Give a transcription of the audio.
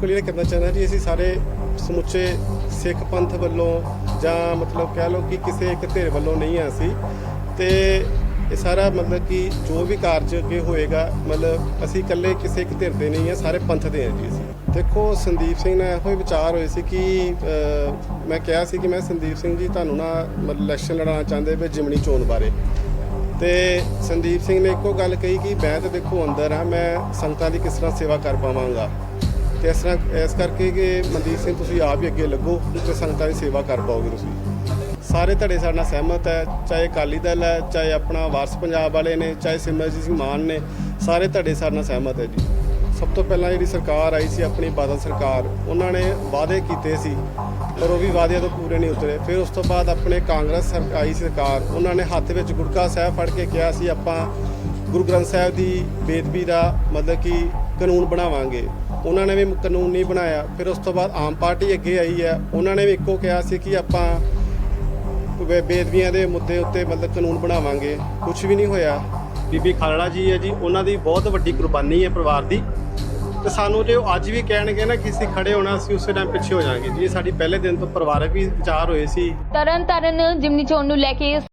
Clear ਕਰਨਾ ਚਾਹੁੰਦਾ ਜੀ, ਅਸੀਂ ਸਾਰੇ ਸਮੁੱਚੇ ਸਿੱਖ ਪੰਥ ਵੱਲੋਂ ਜਾਂ ਮਤਲਬ ਕਹਿ ਲਓ ਕਿ ਕਿਸੇ ਇੱਕ ਧਿਰ ਵੱਲੋਂ ਨਹੀਂ ਆ ਅਸੀਂ। ਤੇ ਇਹ ਸਾਰਾ ਮਤਲਬ ਕਿ ਜੋ ਵੀ ਕਾਰਜ ਅੱਗੇ ਹੋਏਗਾ, ਮਤਲਬ ਅਸੀਂ ਇਕੱਲੇ ਕਿਸੇ ਇੱਕ ਧਿਰ ਦੇ ਨਹੀਂ ਆ, ਸਾਰੇ ਪੰਥ ਦੇ ਆ ਜੀ ਅਸੀਂ। ਦੇਖੋ, ਸੰਦੀਪ ਸਿੰਘ ਨਾਲ ਇਹੋ ਹੀ ਵਿਚਾਰ ਹੋਏ ਸੀ ਕਿ ਮੈਂ ਕਿਹਾ ਸੀ ਕਿ ਮੈਂ ਸੰਦੀਪ ਸਿੰਘ ਜੀ ਤੁਹਾਨੂੰ ਨਾ ਮਤਲਬ ਇਲੈਕਸ਼ਨ ਲੜਾਉਣਾ ਚਾਹੁੰਦੇ ਵੀ ਜਿਮਣੀ ਚੋਣ ਬਾਰੇ। ਤੇ ਸੰਦੀਪ ਸਿੰਘ ਨੇ ਇੱਕੋ ਗੱਲ ਕਹੀ ਕਿ ਮੈਂ ਤਾਂ ਦੇਖੋ ਅੰਦਰ ਆ, ਮੈਂ ਸੰਗਤਾਂ ਦੀ ਕਿਸ ਤਰ੍ਹਾਂ ਸੇਵਾ ਕਰ ਪਾਵਾਂਗਾ। ਤੇ ਇਸ ਤਰ੍ਹਾਂ, ਇਸ ਕਰਕੇ ਕਿ ਮਨਦੀਪ ਸਿੰਘ, ਤੁਸੀਂ ਆਪ ਹੀ ਅੱਗੇ ਲੱਗੋ ਤੇ ਸੰਗਤਾਂ ਦੀ ਸੇਵਾ ਕਰ ਪਾਓਗੇ ਤੁਸੀਂ। ਸਾਰੇ ਧੜੇ ਸਾਡੇ ਨਾਲ ਸਹਿਮਤ ਹੈ, ਚਾਹੇ ਅਕਾਲੀ ਦਲ ਹੈ, ਚਾਹੇ ਆਪਣਾ ਵਾਰਸ ਪੰਜਾਬ ਵਾਲੇ ਨੇ, ਚਾਹੇ ਸਿਮਰਜੀਤ ਸਿੰਘ ਮਾਨ ਨੇ, ਸਾਰੇ ਧੜੇ ਸਾਡੇ ਨਾਲ ਸਹਿਮਤ ਹੈ ਜੀ। ਸਭ ਤੋਂ ਪਹਿਲਾਂ ਜਿਹੜੀ ਸਰਕਾਰ ਆਈ ਸੀ, ਆਪਣੀ ਬਾਦਲ ਸਰਕਾਰ, ਉਹਨਾਂ ਨੇ ਵਾਅਦੇ ਕੀਤੇ ਸੀ, ਪਰ ਉਹ ਵੀ ਵਾਅਦਿਆਂ ਤੋਂ ਪੂਰੇ ਨਹੀਂ ਉਤਰੇ। ਫਿਰ ਉਸ ਤੋਂ ਬਾਅਦ ਆਪਣੇ ਕਾਂਗਰਸ ਸਰ- ਆਈ ਸਰਕਾਰ, ਉਹਨਾਂ ਨੇ ਹੱਥ ਵਿੱਚ ਗੁਟਕਾ ਸਾਹਿਬ ਫੜ ਕੇ ਕਿਹਾ ਸੀ, ਆਪਾਂ ਗੁਰੂ ਗ੍ਰੰਥ ਸਾਹਿਬ ਦੀ ਬੇਦਬੀ ਦਾ ਮਤਲਬ ਕਿ ਕਾਨੂੰਨ ਬਣਾਵਾਂਗੇ। ਉਹਨਾਂ ਨੇ ਵੀ ਕਾਨੂੰਨ ਨਹੀਂ ਬਣਾਇਆ। ਫਿਰ ਉਸ ਤੋਂ ਬਾਅਦ ਆਮ ਪਾਰਟੀ ਅੱਗੇ ਆਈ ਹੈ। ਉਹਨਾਂ ਨੇ ਵੀ ਇੱਕੋ ਕਿਹਾ ਸੀ ਕਿ ਆਪਾਂ ਬੇ- ਬੇਦਬੀਆਂ ਦੇ ਮੁੱਦੇ ਉੱਤੇ ਮਤਲਬ ਕਾਨੂੰਨ ਬਣਾਵਾਂਗੇ। ਕੁਝ ਵੀ ਨਹੀਂ ਹੋਇਆ। ਬੀਬੀ ਖਾਲੜਾ ਜੀ ਹੈ ਜੀ। ਉਹਨਾਂ ਦੀ ਬਹੁਤ ਵੱਡੀ ਕੁਰਬਾਨੀ ਹੈ ਪਰਿਵਾਰ ਦੀ। ਤੇ ਸਾਨੂੰ ਜੇ ਅੱਜ ਵੀ ਕਹਿਣਗੇ ਨਾ ਕਿ ਅਸੀਂ ਖੜੇ ਹੋਣਾ, ਅਸੀਂ ਉਸੇ ਟਾਈਮ ਪਿੱਛੇ ਹੋ ਜਾਾਂਗੇ ਜੀ ਸਾਡੀ ਪਹਿਲੇ ਦਿਨ ਤੋਂ ਪਰਿਵਾਰਕ ਵੀ ਵਿਚਾਰ ਹੋਏ ਸੀ। ਤਰਨ ਤਾਰਨ ਜਿਮਨੀ ਚੋਣ ਨੂੰ ਲੈ ਕੇ